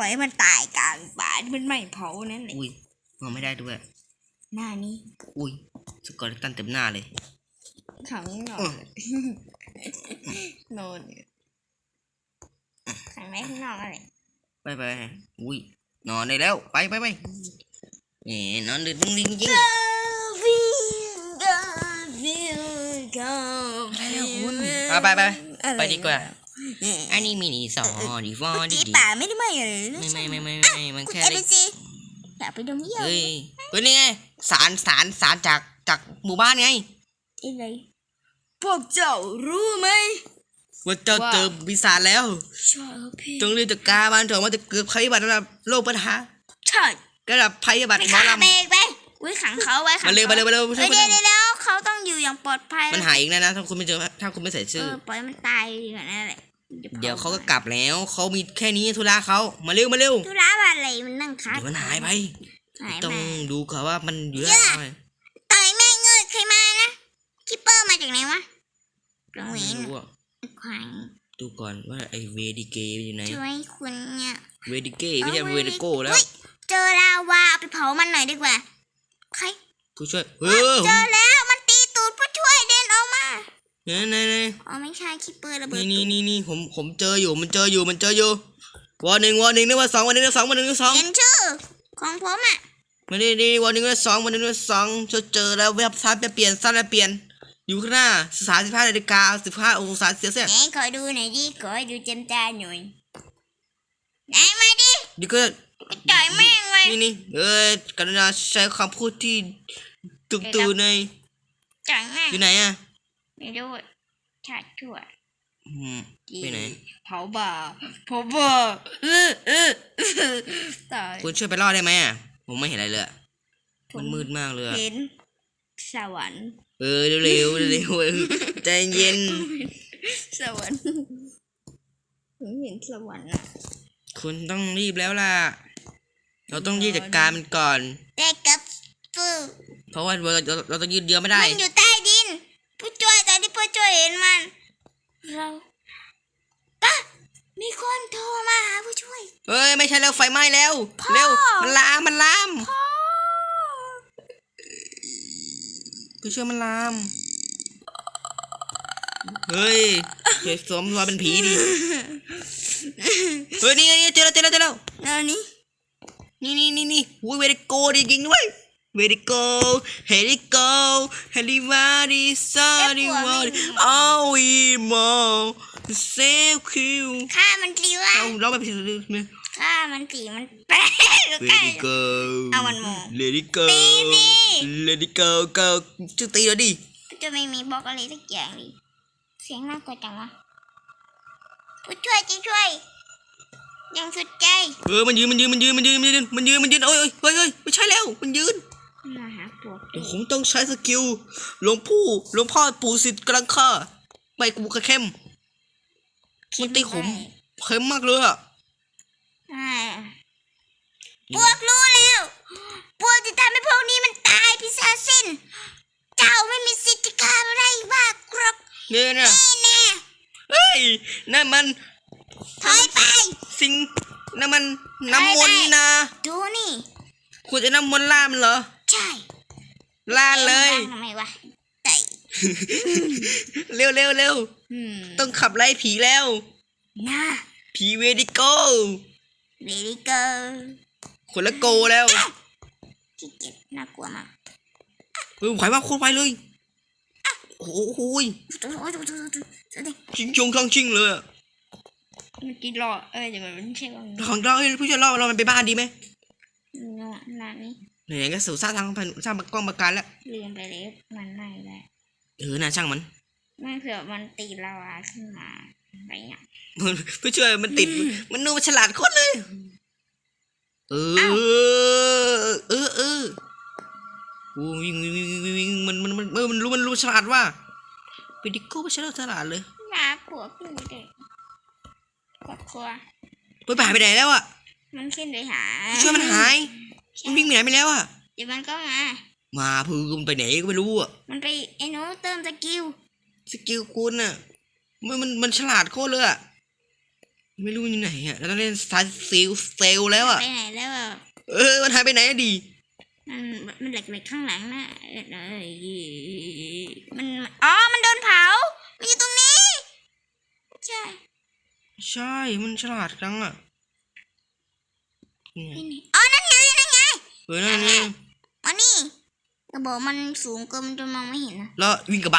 ปล่อยให้มันตายกลางป่าที่มันไม่เผานั่นแหละอุ้ยมองไม่ได้ด้วย หน้านี้อุ้ยสกอร์ตันเต็มหน้าเลยขังนออืนมนอนขังไว้ข้างนอกอะไรไปไปอุ้ยนอนได้แล้วไปไปไปเอ๋นอนดึกดึงดึงจริงไปไปไปไปดีกว่า อันนี้มินิสอดีฟอดีจีดีป่าไม่ได้ไหมเหรอไม่ไม่ไม่ไม่ไม่มันคุณแค่เอเล็ฟกซีอยากไปดมเยี่ยวเฮ้ยเฮ้ยนี่ไงสารสารสารจากจากหมู่บ้านไงอะไรพวกเจ้ารู้ไหมว่าเจ้าว่าเจอปีศาจแล้วใช่พี่จงรีบจัดการมันเถอะว่าจะเกิดภัยพิบัติระดับโลกปัญหาใช่ระดับภัยพิบัติไปหมอฆ่าลำเบรกไปอุ้ยขังเขาไว้ขังมาเร็วมาเร็วมาเร็วเฮ้ช่วยยเดี๋ยวมาเร็วเดี๋ยวเดี๋ยวเขาต้องอยู่อย่างปลอดภัยมันหายอีกนะนะถ้าคุณไม่เจอถ้าคุณไม่ใส่เอชื่ออปล่อยมันตายดีกว่านั่นแหละ เดี๋ยวเขาก็กลับแล้วเขามีแค่นี้ธุระเขามาเร็วมาเร็วธุระอะไรมันนั่งคัดเดี๋ยวมันหายไปหายต้องมาดูก่อนว่ามันอยู่เยได้อะไหมต่อยแม่งเงยใครมานะคิปเปอร์มาจากไหนวะกระเวไม่นรู้อะขวางดูก่อนว่าไอเวดิเกอยู่ไหนช่วยคุณเนี่ยเวดิเกไม่ใช่เวดิโกแล้วอุ๊ยเจอลาวาเอาไปเผามันหน่อยดีกว่าใครผู้ช่วยเออเจอแล้วมันตีตูดผู้ช่วยเดินออกมา เนี่ยเนี่ยเนี่ยอ๋อไม่ใช่คิปเปอร์ระเบิดนี่นี่นี่นี่ผมผมเจออยู่มันเจออยู่มันเจออยู่วอหนึ่งวอหนึ่งนึกว่าสองวอหนึ่งนึกว่าสองวอหนึ่งนึกว่าสองเห็นชื่อของผมอะไม่ได้ดีวอหนึ่งนึกว่าสองวอหนึ่งนึกว่าสองเจอเจอแล้วเว็บซับจะเปลี่ยนซับจะเปลี่ยน อยู่ข้างหน้าสามสิบห้านาฬิกาสิบห้าองศาเซลเซียสไหนขอดูหน่อยดิขอดูเจมตาหน่อยไหนมาดิดีก็ไปต่อยแม่งเลยนี่นี่เออกรุณาใช้คำพูดที่ตุกตูในอยต่อยแม่งอยู่ไหนอะ ไม่รู้ชาติชั่วอืมไปไหน เผาบ่าเผาบ่าเออเออตายคุณช่วยไปรอดได้ไหมอะ ผมไม่เห็นอะไรเลยอะผมมันมืดมากเลยอะเห็นสวรรค์เออเร็วๆเร็วๆเออใจเย็น สวรรค์ผมเห็นสวรรค์อะคุณต้องรีบแล้วล่ะ เราต้องรีบจัดการมันก่อน แต่กับฟูเพราะว่าเราเราเราต้องยืดเยื้อไม่ได้ มันอยู่ใต้ดิน ผู้ช่วยตอนที่ผู้ช่ว ยเห็นมัน เราปะมีคนโทรมาหาผู้ช่วยเฮ้ยไม่ใช่แล้วไฟไหม้แล้ว พ่อ เร็ว มันลามมันลาม พ่อไปช่วยมันลาม เฮ้ยเดี๋ยวสวมรอยเป็นผีดิเฮ้ยนี่ไงเจอแล้วเจอแล้วเจอแล้วนานี่นี่นี่นี่นี่อุ้ยเวดิโกดีจริงด้วย เวดิโกเฮลิโกเฮลิวาดิซาดิวาดิเอาอีโมเซลคิวฆ่ามันสิวะเอาเราไปผิดเลยฆ่ามันสิมันแปลกเวใกล้ดิโกเอามันมองเลดิโกตีสิเลดิโกก็จะตีแล้วดิผู้ช่วยไม่มีบล็อกอะไรสักอย่างดิเสียงน่ากลัวจังวะผู้ช่วยจะช่วย ยังสุดใจ เออมันยืนมันยืนมันยืนมันยืนมันยืนมันยืนมันยืนโอ้ยโอ้ยเฮ้ยเฮ้ยไม่ใช่แล้วมันยืน มาหาปวกเดี๋ยวผมต้องใช้สกิลหลวงปู่หลวงพ่อปู่สิทธิ์กำลังฆ่าไม่กูกระเข้มมันตีผมเข้มมากเลยอะอ่าพวกรู้แล้วพวกจะทำให้พวกนี้มันตายพิซาจสิ้นเจ้าไม่มีสิทธิ์จะฆ่าอะไรบ้างกรอกเนี่ยนะนี่แน่เฮ้ยนั่นมันถอยไป สิ่งนั่นมันน้ำมนต์นี่นะดูนี่คุณจะน้ำมนต์ล่ามันเหรอ ใช่ล่าเลย ทำไมวะไต่เร็วเร็วเร็วอืมต้องขับไล่ผีแล้ว น่าผีเวดิโกเวลิเกอร์คนละโกแล้วขี้เกียจน่ากลัวมากเฮ้ยไหวมากโคตรไวเลยโอ้โหยโอ้ยดูดูดูดูดูดิชิงชงช่างชิงเลยอะเมื่อกี้รอเอ้ยอย่างมันไม่ใช่ว่าของเราเฮ้ยผู้ช่วยเราเรามันไปบ้านดีไหมเนาะนานนี้ ไหนๆก็สู่สร้างทางพันสร้างกล้องประกันแล้วลืมไปเลยมันไม่ได้เออน่าช่างมันไม่เผื่อมันตีลาวาขึ้นมาอะไรเงี้ยผู้ช่วยมันติด มันนูมันฉลาดโคตรเลย เออ เออเออโอ้วิ่งวิ่งวิ่งวิ่งวิ่งมันมันมันเออมันรู้มันรู้ฉลาดว่าไปดิโก้ไม่ฉลาดฉลาดเลยน่ากลัวขึ้นเด็กกดครัวไปหายไปไหนแล้วอะ มันขึ้นไปหาผู้ช่วยมันหาย มันวิ่งไปไหนไปแล้วอะเดี๋ยวมันก็มา มาพูมนไปไหนก็ไม่รู้อะมันไปไอ้หนูเติมสกิลสกิลคุณอะมันมันมันฉลาดโคตรเลยอะไม่รู้อยู่ไหนอะเราต้องเล่นสตาร์เซลเซลแล้วอะไปไหนแล้วอะเออมันหายไปไหนอะดี มันมันแหลกๆข้างหลังนะเอ้ยเอ้ยมันอ๋อมันโดนเผา มันอยู่ตรงนี้ ใช่ ใช่มันฉลาดจังอะนี่ไงที่ไหนอ๋อนั่นไงนั่ นไงเออนั่นไงอ๋อนี่กระบอกมันสูงเกินมันจนมองไม่เห็นนะแล้ววิ่งกลับบ้าน